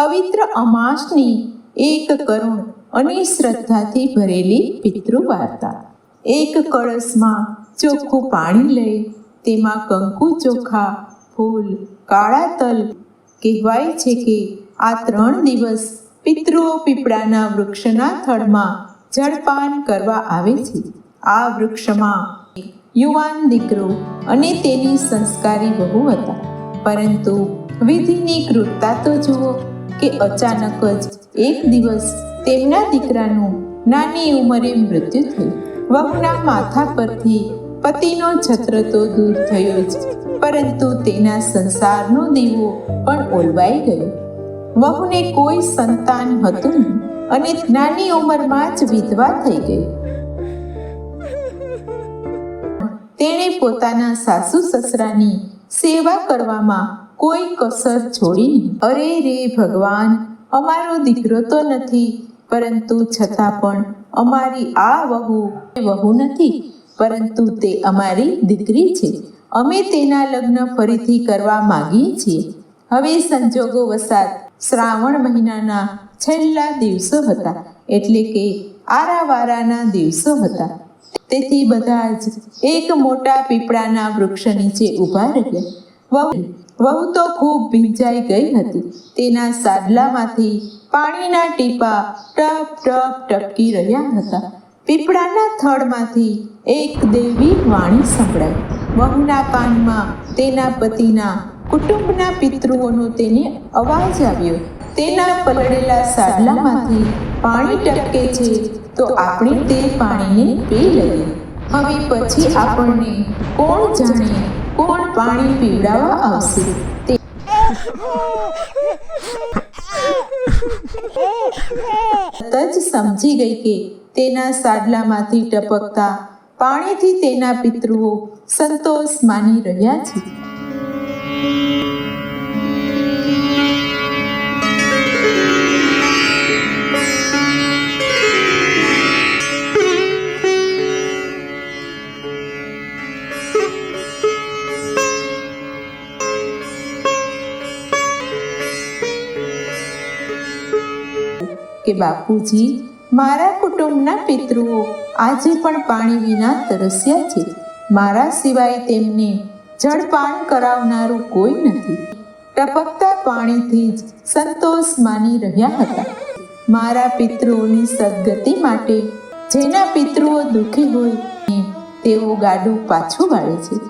પવિત્ર અમાસની એક કરુણ અને શ્રદ્ધાથી ભરેલી પિતૃ વાર્તા એક કળશમાં ચોખ્ખું પાણી લઈ, તેમાં કંકુ ચોખા, ફૂલ, કાળા તલ, કહેવાય છે કે આ ત્રણ દિવસ પિતૃઓ પીપળાના વૃક્ષના થડમાં જળપાન કરવા આવે છે. આ વૃક્ષમાં યુવાન દીકરો અને તેની સંસ્કારી બહુ હતા. પરંતુ વિધિની ક્રૂરતા તો જુઓ કે અચાનક જ એક દિવસ તેમના દીકરાનું નાની ઉંમરે મૃત્યુ થયું. વહુના માથા પરથી પતિનો છત્ર તો દૂર થયો જ, પરંતુ તેના સંસારનો દીવો પણ ઓલવાઈ ગયો. વહુને કોઈ સંતાન હતું નહીં અને નાની ઉંમરમાં જ વિધવા થઈ ગઈ. તેણે પોતાના સાસુ સસરાની સેવા કરવામાં કોઈ કસર છોડી અરે રે ભગવાન, અમારો દીકરો તો નથી, પરંતુ છતાં પણ અમારી આ વહુ વહુ નથી, પરંતુ તે અમારી દીકરી છે. અમે તેના લગ્ન ફરીથી કરવા માગીએ છીએ. હવે સંજોગો વસાત શ્રાવણ મહિનાના છેલ્લા દિવસો હતા, એટલે કે આરાવારાના દિવસો હતા. તેથી બધા જ એક મોટા પીપળાના વૃક્ષ નીચે ઊભા રહ્યા. વહુ વહુ તો ખૂબ ભીંજાઈ ગઈ હતી. તેના સાડલામાંથી પાણીના ટીપા ટપ ટપ ટપકી રહ્યા હતા. પીપળાના થડમાંથી એક દેવી વાણી સંભળાઈ. વહુના કાનમાં તેના પતિના કુટુંબના પિતૃઓનો તેને અવાજ આવ્યો. તેના પલળેલા સાડલામાંથી પાણી ટપકે છે તો આપણે તે પાણીને પી લઈએ. હવે પછી આપણને કોણ જાણે પાણી પીવડાવવા આવશે. તે તજ સમજી ગઈ કે તેના સાડલામાંથી ટપકતા પાણીથી તેના પિતૃઓ સંતોષ માની રહ્યા છે. કે બાપુજી, મારા કુટુંબના પિતૃઓ આજે પણ પાણી વિના તરસ્યા છે. મારા સિવાય તેમને જળપાન કરાવનારું કોઈ નથી. ટપકતા પાણીથી જ સંતોષ માની રહ્યા હતા. મારા પિતૃઓની સદગતિ માટે જેના પિતૃઓ દુઃખી હોય, તેઓ ગાડું પાછું વાળે છે.